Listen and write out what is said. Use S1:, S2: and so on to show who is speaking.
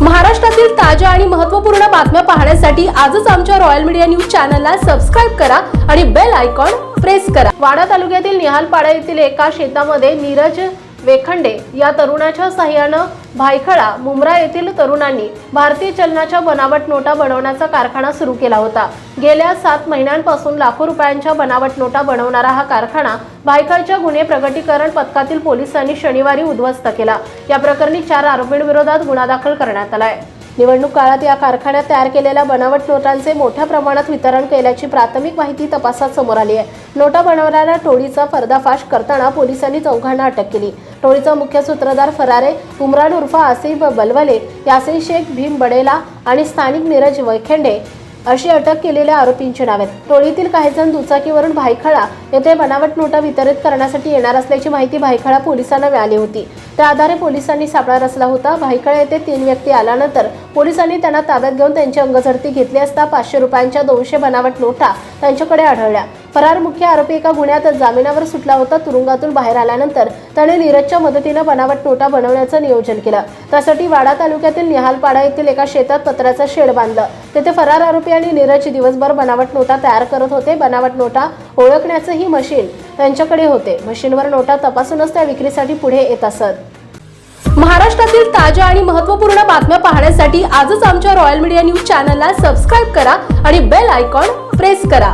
S1: महाराष्ट्रातील ताज्या आणि महत्त्वपूर्ण बातम्या पाहण्यासाठी आजच आमच्या रॉयल मीडिया न्यूज चॅनलला सबस्क्राईब करा आणि बेल आयकॉन प्रेस करा. वाडा तालुक्यातील निहालपाडा येथील एका शेतामध्ये नीरज वेखंडे या तरुणाच्या सहाय्यानं भायखळा मुंब्रा येथील तरुणांनी भारतीय चलनाच्या बनावट नोटा बनवण्याचा कारखाना सुरू केला होता. गेल्या सात महिन्यांपासून लाखो रुपयांच्या बनावट नोटा बनवणारा हा कारखाना भायखळच्या गुन्हे प्रगटीकरण पथकातील पोलिसांनी शनिवारी उद्ध्वस्त केला. या प्रकरणी चार आरोपींविरोधात गुन्हा दाखल करण्यात आलाय. निवडणूक काळात या कारखान्यात तयार केलेल्या बनावट नोटांचे मोठ्या प्रमाणात वितरण केल्याची प्राथमिक माहिती तपासात समोर आली आहे. नोटा बनवणाऱ्या टोळीचा पर्दाफाश करताना पोलिसांनी चौघांना अटक केली. टोळीचा मुख्य सूत्रधार फरारे उमरान उर्फा आसिफ बलवले यासिन शेख भीम बडेला आणि स्थानिक नीरज वैखेंडे अशी अटक केलेल्या आरोपींची नावे टोळीतील काही जण दुचाकीवरून भायखळा येथे बनावट नोटा वितरित करण्यासाठी येणार असल्याची माहिती भायखळा पोलिसांना मिळाली होती. त्या आधारे पोलिसांनी सापळा रचला होता. भायखळा येथे तीन व्यक्ती आल्यानंतर पोलिसांनी त्यांना ताब्यात घेऊन त्यांची अंगझडती घेतली असता पाचशे रुपयांच्या दोनशे बनावट नोटा त्यांच्याकडे आढळल्या. फरार मुख्य आरोपी एका गुन्ह्यात जामिनावर सुटला होता. तुरुंगातून बाहेर आल्यानंतर त्याने नीरजच्या मदतीनं बनावट नोटा बनवण्याचं नियोजन केलं. त्यासाठी वाडा तालुक्यातील निहालपाडा येथील एका शेतात पत्र्याचं शेड बांधलं. तेथे फरार आरोपी आणि नीरज दिवसभर बनावट नोटा तयार करत होते. बनावट नोटा ओळखण्याचंही मशीन त्यांच्याकडे होते. मशीनवर नोटा तपासूनच त्या विक्रीसाठी पुढे येत असत. महाराष्ट्रातील ताज्या आणि महत्त्वपूर्ण बातम्या पाहण्यासाठी आजच आमच्या रॉयल मीडिया न्यूज चॅनलला सबस्क्राईब करा आणि बेल आयकॉन प्रेस करा.